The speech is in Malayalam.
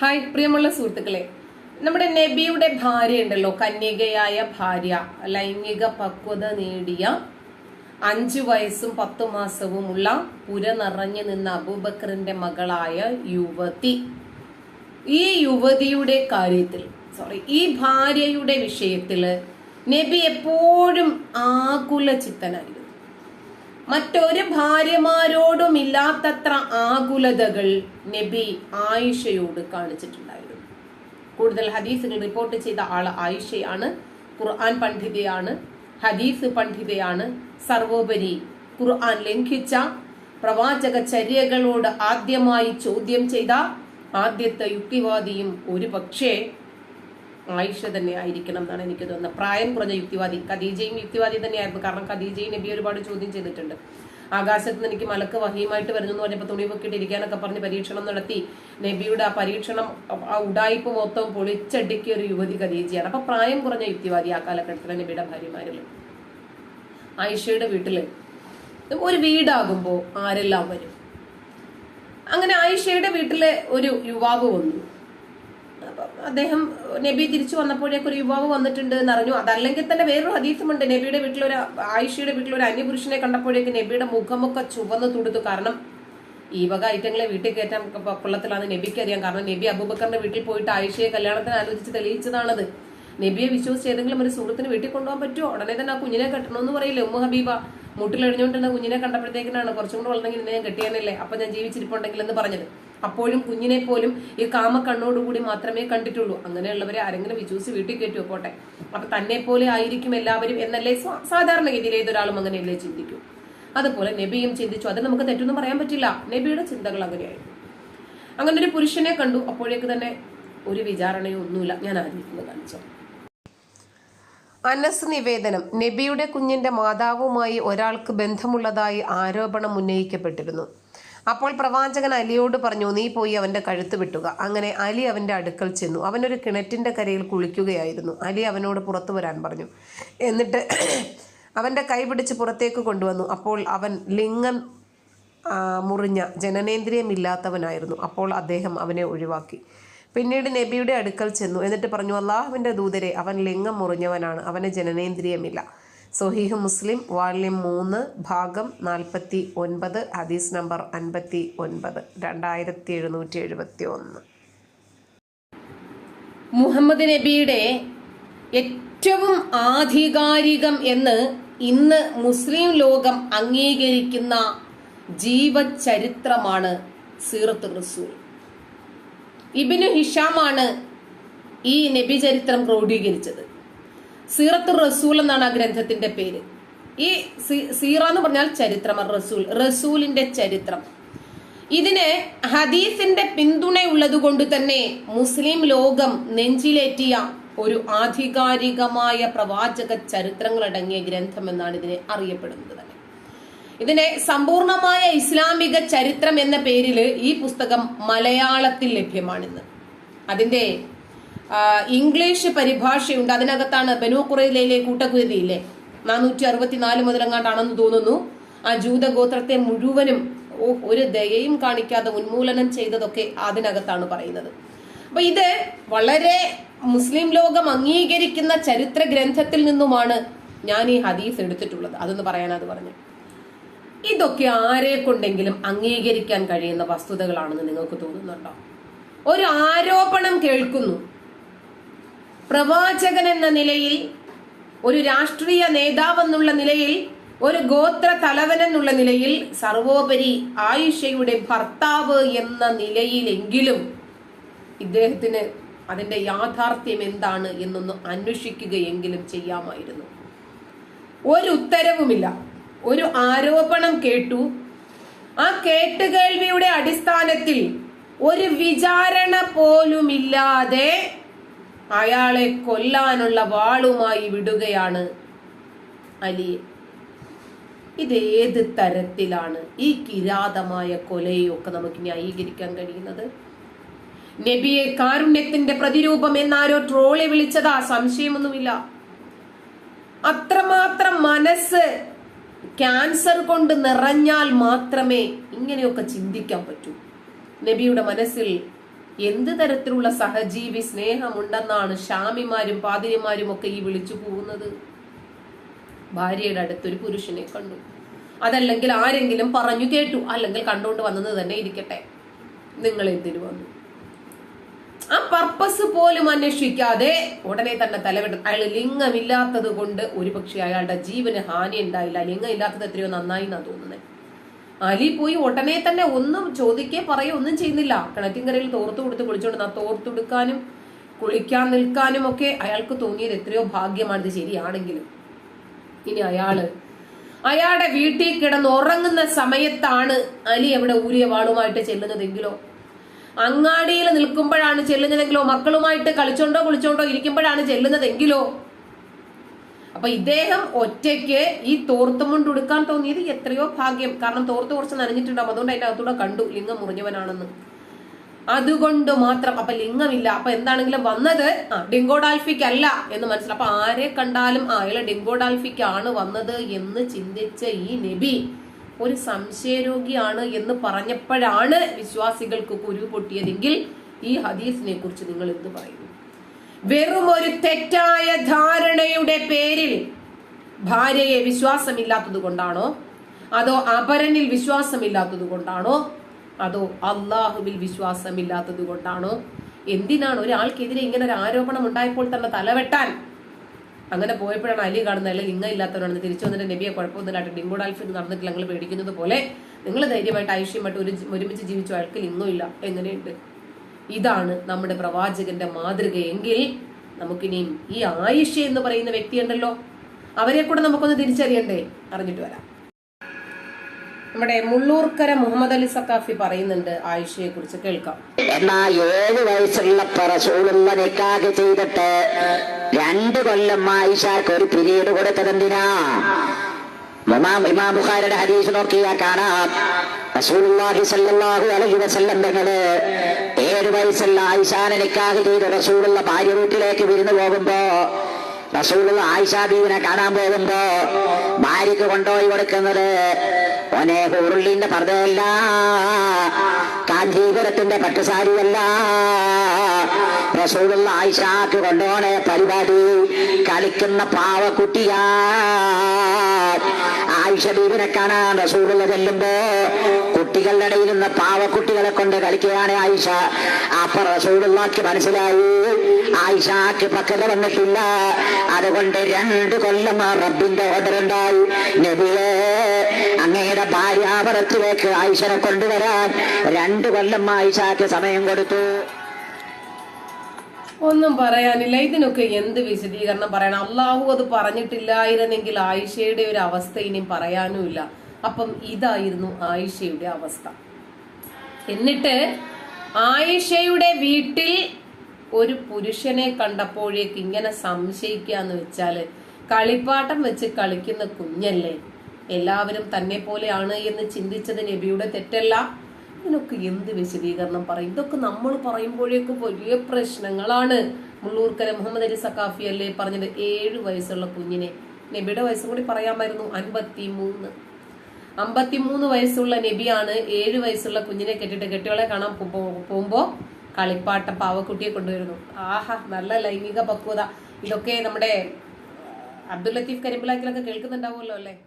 ഹായ് പ്രിയമുള്ള സുഹൃത്തുക്കളെ. നമ്മുടെ നബിയുടെ ഭാര്യ ഉണ്ടല്ലോ കന്യകയായ ഭാര്യ. ലൈംഗിക പക്വത നേടിയ അഞ്ചു വയസ്സും പത്തു മാസവുമുള്ള പുര നിറഞ്ഞു നിന്ന അബൂബക്കറിന്റെ മകളായ യുവതി. ഈ യുവതിയുടെ കാര്യത്തിൽ സോറി ഈ ഭാര്യയുടെ വിഷയത്തിൽ നബി എപ്പോഴും ആകുല ചിത്തനായിരുന്നു മറ്റൊരു ഭാര്യമാരോടുമില്ലാത്തത്ര ആകുലതകൾ നബി ആയിഷയോട് കാണിച്ചിട്ടുണ്ടായിരുന്നു. കൂടുതൽ ഹദീസുകൾ റിപ്പോർട്ട് ചെയ്ത ആൾ ആയിഷയാണ്. ഖുർആൻ പണ്ഡിതയാണ്. ഹദീസ് പണ്ഡിതയാണ്. സർവോപരി ഖുർആൻ ലംഘിച്ച പ്രവാചക ചര്യകളോട് ആദ്യമായി ചോദ്യം ചെയ്ത ആദ്യത്തെ യുക്തിവാദിയും ഒരു പക്ഷേ ആയിഷ തന്നെ ആയിരിക്കണം എന്നാണ് എനിക്ക് തോന്നുന്നത്. പ്രായം കുറഞ്ഞ യുക്തിവാദി ഖദീജയും യുക്തിവാദി തന്നെയായിരുന്നു. കാരണം ഖദീജയും നബി ഒരുപാട് ചോദ്യം ചെയ്തിട്ടുണ്ട്. ആകാശത്ത് നിന്ന് എനിക്ക് മലക്ക് വഹിയുമായിട്ട് വരുന്നു എന്ന് പറഞ്ഞപ്പോൾ തുണി പൊക്കിയിട്ട് ഇരിക്കാനൊക്കെ പറഞ്ഞ് പരീക്ഷണം നടത്തി. നബിയുടെ ആ പരീക്ഷണം ആ ഉടായ്പ മൊത്തം പൊളിച്ചടുക്കിയ ഒരു യുവതി ഖദീജയാണ്. അപ്പൊ പ്രായം കുറഞ്ഞ യുക്തിവാദി ആ കാലഘട്ടത്തിലെ നബിയുടെ ഭാര്യമാരിൽ. ആയിഷയുടെ വീട്ടിൽ ഒരു വീടാകുമ്പോൾ ആരെല്ലാം വരും? അങ്ങനെ ആയിഷയുടെ വീട്ടിലെ ഒരു യുവാവ് വന്നു. അദ്ദേഹം നബി തിരിച്ചു വന്നപ്പോഴേക്ക് ഒരു യുവാവ് വന്നിട്ടുണ്ട് എന്ന് അറിഞ്ഞു. അതല്ലെങ്കിൽ തന്നെ വേറൊരു ഹദീസുമുണ്ട്. നബിയുടെ വീട്ടിലൊരു ആയിഷയുടെ വീട്ടിലൊരു അന്യപുരുഷനെ കണ്ടപ്പോഴേക്ക് നബിയുടെ മുഖമൊക്കെ ചുവന്ന് തുടുത്തു. കാരണം ഈ വക ഐറ്റങ്ങളെ വീട്ടിൽ കയറ്റാൻ കൊള്ളത്തിലാണ് നബിക്ക് അറിയാം. കാരണം നബി അബൂബക്കറിന്റെ വീട്ടിൽ പോയിട്ട് ആയിഷയെ കല്യാണത്തിന് ആലോചിച്ച് തെളിയിച്ചതാണത്. നബിയെ വിശ്വസിച്ച് ഏതെങ്കിലും ഒരു സുഹൃത്തിന് വീട്ടിൽ കൊണ്ടുപോകാൻ പറ്റുമോ? ഉടനെ തന്നെ ആ കുഞ്ഞിനെ കെട്ടണമെന്ന് പറയില്ലേ? ഉമ്മ ഹബീബ മുട്ടിലെഴിഞ്ഞുകൊണ്ടിരുന്ന കുഞ്ഞിനെ കണ്ടപ്പോഴത്തേക്കിനാണ് കുറച്ചും കൂടെ വളർന്നെങ്കിൽ ഞാൻ കെട്ടിയാനല്ലേ? അപ്പൊ ഞാൻ ജീവിച്ചിരിപ്പുണ്ടെങ്കിൽ എന്ന് പറഞ്ഞത്. അപ്പോഴും കുഞ്ഞിനെ പോലും ഈ കാമ കണ്ണോടുകൂടി മാത്രമേ കണ്ടിട്ടുള്ളൂ. അങ്ങനെയുള്ളവരെ ആരെങ്കിലും വിശ്വസിച്ച് വീട്ടിൽ കയറ്റുമോ പോട്ടെ. അപ്പൊ തന്നെ പോലെ ആയിരിക്കും എല്ലാവരും എന്നല്ലേ സാധാരണഗതിയിൽ ഏതൊരാളും അങ്ങനെയല്ലേ ചിന്തിക്കൂ. അതുപോലെ നബിയും ചിന്തിച്ചു. അത് നമുക്ക് തെറ്റൊന്നും പറയാൻ പറ്റില്ല. നബിയുടെ ചിന്തകൾ അങ്ങനെയായിരുന്നു. അങ്ങനെ ഒരു പുരുഷനെ കണ്ടു. അപ്പോഴേക്ക് തന്നെ ഒരു വിചാരണയോ ഒന്നുമില്ല. ഞാൻ ആദ്യം കാണിച്ചു അനസ് നിവേദനം. നബിയുടെ കുഞ്ഞിന്റെ മാതാവുമായി ഒരാൾക്ക് ബന്ധമുള്ളതായി ആരോപണം ഉന്നയിക്കപ്പെട്ടിരുന്നു. അപ്പോൾ പ്രവാചകൻ അലിയോട് പറഞ്ഞു നീ പോയി അവന്റെ കഴുത്ത് വിട്ടുക. അങ്ങനെ അലി അവന്റെ അടുക്കൽ ചെന്നു. അവനൊരു കിണറ്റിന്റെ കരയിൽ കുളിക്കുകയായിരുന്നു. അലി അവനോട് പുറത്തു വരാൻ പറഞ്ഞു. എന്നിട്ട് അവന്റെ കൈ പിടിച്ച് പുറത്തേക്ക് കൊണ്ടുവന്നു. അപ്പോൾ അവൻ ലിംഗം മുറിഞ്ഞ ജനനേന്ദ്രിയമില്ലാത്തവനായിരുന്നു. അപ്പോൾ അദ്ദേഹം അവനെ ഒഴിവാക്കി. പിന്നീട് നബിയുടെ അടുക്കൽ ചെന്നു. എന്നിട്ട് പറഞ്ഞു അള്ളാഹുവിന്റെ ദൂതരെ അവൻ ലിംഗം മുറിഞ്ഞവനാണ്. അവന് ജനനേന്ദ്രിയമില്ല. സൊഹീഹ് മുസ്ലിം വാള്യം മൂന്ന് ഭാഗം നാൽപ്പത്തി ഒൻപത് ഹദീസ് നമ്പർ അൻപത്തി ഒൻപത് രണ്ടായിരത്തി എഴുന്നൂറ്റി എഴുപത്തി ഒന്ന് മുഹമ്മദ് നബിയുടെ ഏറ്റവും ആധികാരികം എന്ന് ഇന്ന് മുസ്ലിം ലോകം അംഗീകരിക്കുന്ന ജീവചരിത്രമാണ് സീറത്ത് റസൂൽ ഇബിനു ഹിഷാമാണ് ഈ നബി ചരിത്രം ക്രോഡീകരിച്ചത്. സീറത്ത് റസൂൽ എന്നാണ് ആ ഗ്രന്ഥത്തിന്റെ പേര്. ഈ സീറ എന്ന് പറഞ്ഞാൽ ചരിത്രം റസൂൽ റസൂലിന്റെ ചരിത്രം. ഇതിന് ഹദീസിന്റെ പിന്തുണയുള്ളത് കൊണ്ട് തന്നെ മുസ്ലിം ലോകം നെഞ്ചിലേറ്റിയ ഒരു ആധികാരികമായ പ്രവാചക ചരിത്രങ്ങൾ അടങ്ങിയ ഗ്രന്ഥം എന്നാണ് ഇതിനെ അറിയപ്പെടുന്നത്. തന്നെ ഇതിനെ സമ്പൂർണമായ ഇസ്ലാമിക ചരിത്രം എന്ന പേരിൽ ഈ പുസ്തകം മലയാളത്തിൽ ലഭ്യമാണിന്ന്. അതിന്റെ ഇംഗ്ലീഷ് പരിഭാഷയുണ്ട്. അതിനകത്താണ് ബനു കുറയിലെ കൂട്ടക്കുരുതിയില്ലേ? നാനൂറ്റി അറുപത്തിനാല് മുതലെങ്ങാണ്ടാണെന്ന് തോന്നുന്നു. ആ ജൂതഗോത്രത്തെ മുഴുവനും ഒരു ദയയും കാണിക്കാതെ ഉന്മൂലനം ചെയ്തതൊക്കെ അതിനകത്താണ് പറയുന്നത്. അപ്പൊ ഇത് വളരെ മുസ്ലിം ലോകം അംഗീകരിക്കുന്ന ചരിത്ര ഗ്രന്ഥത്തിൽ നിന്നുമാണ് ഞാൻ ഈ ഹദീസ് എടുത്തിട്ടുള്ളത്. അതെന്ന് പറയാനത് പറഞ്ഞു. ഇതൊക്കെ ആരെ കൊണ്ടെങ്കിലും അംഗീകരിക്കാൻ കഴിയുന്ന വസ്തുതകളാണെന്ന് നിങ്ങൾക്ക് തോന്നുന്നുണ്ടോ? ഒരു ആരോപണം കേൾക്കുന്നു. പ്രവാചകൻ എന്ന നിലയിൽ ഒരു രാഷ്ട്രീയ നേതാവെന്നുള്ള നിലയിൽ ഒരു ഗോത്ര തലവൻ എന്നുള്ള നിലയിൽ സർവോപരി ആയിഷയുടെ ഭർത്താവ് എന്ന നിലയിലെങ്കിലും ഇദ്ദേഹത്തിന് അതിന്റെ യാഥാർത്ഥ്യം എന്താണ് എന്നൊന്ന് അന്വേഷിക്കുകയെങ്കിലും ചെയ്യാമായിരുന്നു. ഒരു ഉത്തരവുമില്ല. ഒരു ആരോപണം കേട്ടു. ആ കേട്ടുകേൾവിയുടെ അടിസ്ഥാനത്തിൽ ഒരു വിചാരണ പോലുമില്ലാതെ അയാളെ കൊല്ലാനുള്ള വാളുമായി വിടുകയാണ് അലിയെ ഇതേത് തരത്തിലാണ് ഈ കിരാതമായ കൊലയൊക്കെ നമുക്ക് ന്യായീകരിക്കാൻ കഴിയുന്നത്? നബിയെ കാരുണ്യത്തിന്റെ പ്രതിരൂപം എന്നാരോ ട്രോളെ വിളിച്ചതാ സംശയമൊന്നുമില്ല. അത്രമാത്രം മനസ്സ് ക്യാൻസർ കൊണ്ട് നിറഞ്ഞാൽ മാത്രമേ ഇങ്ങനെയൊക്കെ ചിന്തിക്കാൻ പറ്റൂ. നബിയുടെ മനസ്സിൽ എന്ത് തരത്തിലുള്ള സഹജീവി സ്നേഹമുണ്ടെന്നാണ് ഷാമിമാരും പാതിരിമാരും ഒക്കെ ഈ വിളിച്ചു പോകുന്നത് ഭാര്യയുടെ അടുത്തൊരു പുരുഷനെ കണ്ടു. അതല്ലെങ്കിൽ ആരെങ്കിലും പറഞ്ഞു കേട്ടു. അല്ലെങ്കിൽ കണ്ടുകൊണ്ട് വന്നത് തന്നെ ഇരിക്കട്ടെ. നിങ്ങൾ എന്തിനു വന്നു? ആ പർപ്പസ് പോലും അന്വേഷിക്കാതെ ഉടനെ തന്നെ തലവെട്ട. അയാൾ ലിംഗമില്ലാത്തത് കൊണ്ട് ഒരുപക്ഷെ അയാളുടെ ജീവന് ഹാനി ഉണ്ടായില്ല. ലിംഗം ഇല്ലാത്തത് എത്രയോ നന്നായി എന്നാ തോന്നുന്നത്. അലി പോയി ഉടനെ തന്നെ ഒന്നും ചോദിക്കേ പറയോ ഒന്നും ചെയ്യുന്നില്ല. കിണറ്റിൻകരയിൽ തോർത്തു കൊടുത്ത് കുളിച്ചോണ്ട് ആ തോർത്തുടുക്കാനും കുളിക്കാൻ നിൽക്കാനും ഒക്കെ അയാൾക്ക് തോന്നിയത് എത്രയോ ഭാഗ്യമാണ് ഇത് ശരിയാണെങ്കിലും. ഇനി അയാൾ അയാളുടെ വീട്ടിൽ കിടന്ന് ഉറങ്ങുന്ന സമയത്താണ് അലി എവിടെ ഊരിയ വാളുമായിട്ട് ചെല്ലുന്നതെങ്കിലോ? അങ്ങാടിയിൽ നിൽക്കുമ്പോഴാണ് ചെല്ലുന്നതെങ്കിലോ? മക്കളുമായിട്ട് കളിച്ചോണ്ടോ കുളിച്ചോണ്ടോ ഇരിക്കുമ്പോഴാണ് ചെല്ലുന്നതെങ്കിലോ? അപ്പൊ ഇദ്ദേഹം ഒറ്റയ്ക്ക് ഈ തോർത്തുമുണ്ട് ഉടുക്കാൻ തോന്നിയത് എത്രയോ ഭാഗ്യം. കാരണം തോർത്ത് കുറച്ച് നനഞ്ഞിട്ടുണ്ടാവും. അതുകൊണ്ട് അതിന്റെ അകത്തൂടെ കണ്ടു ലിംഗം മുറിഞ്ഞവനാണെന്ന്. അതുകൊണ്ട് മാത്രം അപ്പൊ ലിംഗമില്ല. അപ്പൊ എന്താണെങ്കിലും വന്നത് ആ ഡിങ്കോഡാൽഫിക് അല്ല എന്ന് മനസ്സിലായി. അപ്പൊ ആരെ കണ്ടാലും ആ അയാളെ ഡിങ്കോഡാൽഫിക് ആണ് വന്നത് എന്ന് ചിന്തിച്ച ഈ നബി ഒരു സംശയരോഗിയാണ് എന്ന് പറഞ്ഞപ്പോഴാണ് വിശ്വാസികൾക്ക് കുരു പൊട്ടിയതെങ്കിൽ ഈ ഹദീസിനെ കുറിച്ച് നിങ്ങൾ എന്ത് പറയുന്നു? വെറും ഒരു തെറ്റായ ധാരണയുടെ പേരിൽ ഭാര്യയെ വിശ്വാസമില്ലാത്തത് കൊണ്ടാണോ? അതോ അപരനിൽ വിശ്വാസമില്ലാത്തത് കൊണ്ടാണോ? അതോ അള്ളാഹുവിൽ വിശ്വാസമില്ലാത്തത് കൊണ്ടാണോ? എന്തിനാണ് ഒരാൾക്കെതിരെ ഇങ്ങനെ ഒരു ആരോപണം ഉണ്ടായപ്പോൾ തന്നെ തലവെട്ടാൻ? അങ്ങനെ പോയപ്പോഴാണ് അലി കാണുന്നത് അല്ലെങ്കിൽ ഇങ്ങ ഇല്ലാത്തവരാണ് തിരിച്ചു വന്നിട്ട് നബിയെ കുഴപ്പമൊന്നുമില്ലാട്ട് ഡിങ്കോഡാൽഫിന് നടന്നിട്ടില്ല. നിങ്ങൾ പേടിക്കുന്നത് പോലെ നിങ്ങൾ ധൈര്യമായിട്ട് ഐശ്വര്യമായിട്ട് ഒരു ഒരുമിച്ച് ജീവിച്ചു അയാൾക്ക് ലിംഗമില്ല. എങ്ങനെയുണ്ട്? ഇതാണ് നമ്മുടെ പ്രവാചകന്റെ മാതൃകയെങ്കിൽ നമുക്കിനിയും ഈ ആയിഷ എന്ന് പറയുന്ന വ്യക്തിയുണ്ടല്ലോ അവരെ കൂടെ നമുക്കൊന്ന് തിരിച്ചറിയണ്ടേ? അറിഞ്ഞിട്ട് വരാം. നമ്മുടെ മുള്ളൂർക്കര മുഹമ്മദ് അലി സക്കാഫി പറയുന്നുണ്ട് ആയിഷയെ കുറിച്ച് കേൾക്കാം. എന്നാ ഏഴ് വയസ്സുള്ള റസൂലുള്ള ചെയ്തിട്ട് രണ്ട് കൊല്ലം ആയിഷാർക്ക് ഒരു പിരീഡ് കൊടുത്തതെന്തിനാ? ഇമാം ബുഖാരിയുടെ ഹദീസ് നോക്കിയാ കാണാം. റസൂലുള്ളാഹി സല്ലല്ലാഹു അലൈഹി വസല്ലം തങ്ങൾ ഏഴ് വയസ്സുള്ള ചെയ്ത് റസൂലുള്ള ഭാര്യ വീട്ടിലേക്ക് വിരുന്നു പോകുമ്പോ റസൂലുള്ള ആയിഷാ ബീവിനെ കാണാൻ പോകുമ്പോ ഭാര്യക്ക് കൊണ്ടുപോയി കൊടുക്കുന്നത് ഒനെ ഹൂറുള്ളിന്റെ പർദ്ദയല്ല കാഞ്ചീപുരത്തിന്റെ പട്ടുസാരിയല്ല ആയിഷാക്ക് കൊണ്ടോണേ പരിപാടി. കളിക്കുന്ന പാവക്കുട്ടിയാ. ആയിഷ ബീവിനെ കാണാൻ റസൂലുള്ള ചെല്ലുമ്പോ കുട്ടികളുടെ ഇടയിൽ നിന്ന് പാവക്കുട്ടികളെ കൊണ്ട് കളിക്കുകയാണ് ആയിഷ. അപ്പൊ റസൂലുള്ളാക്ക് മനസ്സിലായി. ആയിഷാക്ക് പക്കല വന്നിട്ടില്ല. അതുകൊണ്ട് രണ്ട് കൊല്ലം ആ റബ്ബിന്റെ ഓർഡർ നബിയെ അങ്ങയുടെ ഭാര്യാപരത്തിലേക്ക് ആയിഷനെ കൊണ്ടുവരാൻ രണ്ട് കൊല്ലം ആയിഷാക്ക് സമയം കൊടുത്തു. ഒന്നും പറയാനില്ല. ഇതിനൊക്കെ എന്ത് വിശദീകരണം പറയണം? അള്ളാഹു അത് പറഞ്ഞിട്ടില്ലായിരുന്നെങ്കിൽ ആയിഷയുടെ ഒരു അവസ്ഥ ഇനിയും പറയാനുമില്ല. അപ്പം ഇതായിരുന്നു ആയിഷയുടെ അവസ്ഥ. എന്നിട്ട് ആയിഷയുടെ വീട്ടിൽ ഒരു പുരുഷനെ കണ്ടപ്പോഴേക്ക് ഇങ്ങനെ സംശയിക്കാന്ന് വെച്ചാൽ കളിപ്പാട്ടം വെച്ച് കളിക്കുന്ന കുഞ്ഞല്ലേ? എല്ലാവരും തന്നെ പോലെയാണ് എന്ന് ചിന്തിച്ചത് നബിയുടെ തെറ്റല്ല. ഇതിനൊക്കെ എന്ത് വിശദീകരണം പറയും? ഇതൊക്കെ നമ്മൾ പറയുമ്പോഴേക്കും വലിയ പ്രശ്നങ്ങളാണ്. മുള്ളൂർക്കര മുഹമ്മദ് അലി സക്കാഫി അല്ലേ പറഞ്ഞത്? ഏഴ് വയസ്സുള്ള കുഞ്ഞിനെ. നബിയുടെ വയസ്സും കൂടി പറയാമായിരുന്നു. അൻപത്തി മൂന്ന് അമ്പത്തിമൂന്ന് വയസ്സുള്ള നബിയാണ് ഏഴ് വയസ്സുള്ള കുഞ്ഞിനെ കെട്ടിട്ട് കെട്ടിയോളെ കാണാൻ പോ- പോ- പോകുമ്പോ കളിപ്പാട്ട പാവക്കുട്ടിയെ കൊണ്ടുവരുന്നു. ആഹാ നല്ല ലൈംഗിക പക്വത. ഇതൊക്കെ നമ്മുടെ അബ്ദുൽ ലത്തീഫ് കരിമ്പിളാക്കിലൊക്കെ കേൾക്കുന്നുണ്ടാവുമല്ലോ അല്ലേ?